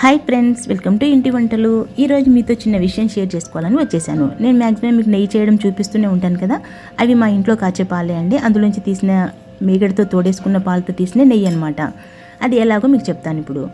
Hi friends welcome to ఇంటి వంటలు ఈరోజు మీతో చిన్న విషయం షేర్ చేసుకోవాలని వచ్చేసాను. నేను మ్యాక్సిమం మీకు నెయ్యి చేయడం చూపిస్తూనే ఉంటాను కదా? అవి మా ఇంట్లో కాచే పాలే అండి. అందులోంచి తీసిన మేగడితో తోడేసుకున్న పాలతో తీసిన నెయ్యి అనమాట అది ఎలాగో మీకు చెప్తాను ఇప్పుడు.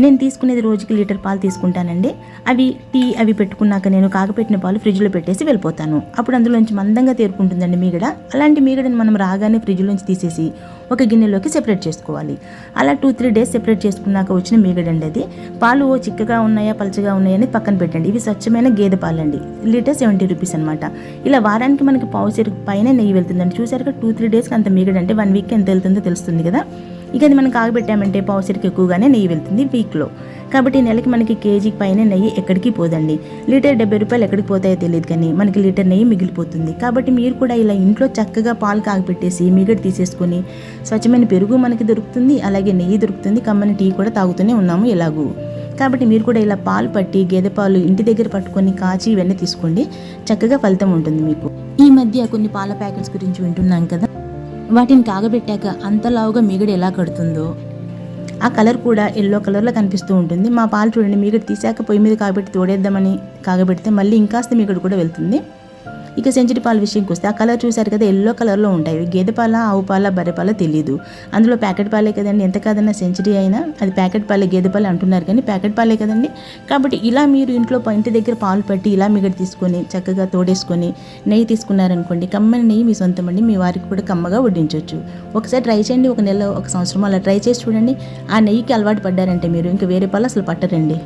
నేను తీసుకునేది రోజుకి లీటర్ పాలు తీసుకుంటానండి. అవి టీ అవి పెట్టుకున్నాక నేను కాగపెట్టిన పాలు ఫ్రిడ్జ్లో పెట్టేసి వెళ్ళిపోతాను. అప్పుడు అందులోంచి మందంగా తేరుకుంటుందండి మీగడ. అలాంటి మీగడని మనం రాగానే ఫ్రిడ్జ్లోంచి తీసేసి ఒక గిన్నెలోకి సెపరేట్ చేసుకోవాలి. అలా టూ త్రీ డేస్ సెపరేట్ చేసుకున్నాక వచ్చిన మీగడండి అది. పాలు ఓ చిక్కగా ఉన్నాయా పలచగా ఉన్నాయా అని పక్కన పెట్టండి. ఇవి స్వచ్ఛమైన గేదె పాలండి. లీటర్ సెవెంటీ రూపీస్ అనమాట ఇలా వారానికి మనకి పావు చెరుకు పైన నెయ్యి వెళ్తుందండి. చూసారుగా టూ త్రీ డేస్కి అంత మీగడంటే వన్ వీక్ ఎంత వెళ్తుందో తెలుస్తుంది కదా. ఇక అది మనం కాగబెట్టామంటే పావుసరికి ఎక్కువగానే నెయ్యి వెళ్తుంది వీక్లో. కాబట్టి నెలకి మనకి కేజీకి పైన నెయ్యి ఎక్కడికి పోదండి. లీటర్ డెబ్బై రూపాయలు ఎక్కడికి పోతాయో తెలియదు కానీ మనకి లీటర్ నెయ్యి మిగిలిపోతుంది. కాబట్టి మీరు కూడా ఇలా ఇంట్లో చక్కగా పాలు కాగపెట్టేసి మిగడి తీసేసుకొని స్వచ్ఛమైన పెరుగు మనకి దొరుకుతుంది అలాగే నెయ్యి దొరుకుతుంది కమ్మని టీ కూడా తాగుతూనే ఉన్నాము ఎలాగూ. కాబట్టి మీరు కూడా ఇలా పాలు పట్టి గేదె పాలు ఇంటి దగ్గర పట్టుకొని కాచి ఇవన్నీ తీసుకోండి. చక్కగా ఫలితం ఉంటుంది మీకు. ఈ మధ్య కొన్ని పాల ప్యాకెట్స్ గురించి వింటున్నాం కదా. వాటిని కాగబెట్టాక అంతలావుగా మీగడ ఎలా కడుతుందో. ఆ కలర్ కూడా ఎల్లో కలర్లో కనిపిస్తూ ఉంటుంది. మా పాలు చూడండి మీగడు తీసాక పొయ్యి మీద కాగబెట్టి తోడేద్దామని కాగబెడితే మళ్ళీ ఇంకాస్త మీగడు కూడా వెళ్తుంది. ఇక సెంచరీ పాల విషయంకి వస్తే ఆ కలర్ చూసారు కదా ఎల్లో కలర్లో ఉంటాయి. గేదె పాల ఆవు పాల బర్రె పాల తెలియదు అందులో ప్యాకెట్ పాలే కదండి. ఎంత కాదన్నా సెంచరీ అయినా అది ప్యాకెట్ పాలే గేదె పాలే అంటున్నారు కానీ ప్యాకెట్ పాలే కదండి. కాబట్టి ఇలా మీరు ఇంట్లో ఇంటి దగ్గర పాలు పట్టి ఇలా మిగడి తీసుకొని చక్కగా తోడేసుకొని నెయ్యి తీసుకున్నారనుకోండి కమ్మని నెయ్యి మీ సొంతం అండి. మీ వారికి కూడా కమ్మగా వడ్డించవచ్చు ఒకసారి ట్రై చేయండి. ఒక నెల ఒక సంవత్సరం అలా ట్రై చేసి చూడండి. ఆ నెయ్యికి అలవాటు పడ్డారంటే మీరు ఇంకా వేరే పాలు అసలు పట్టరండి.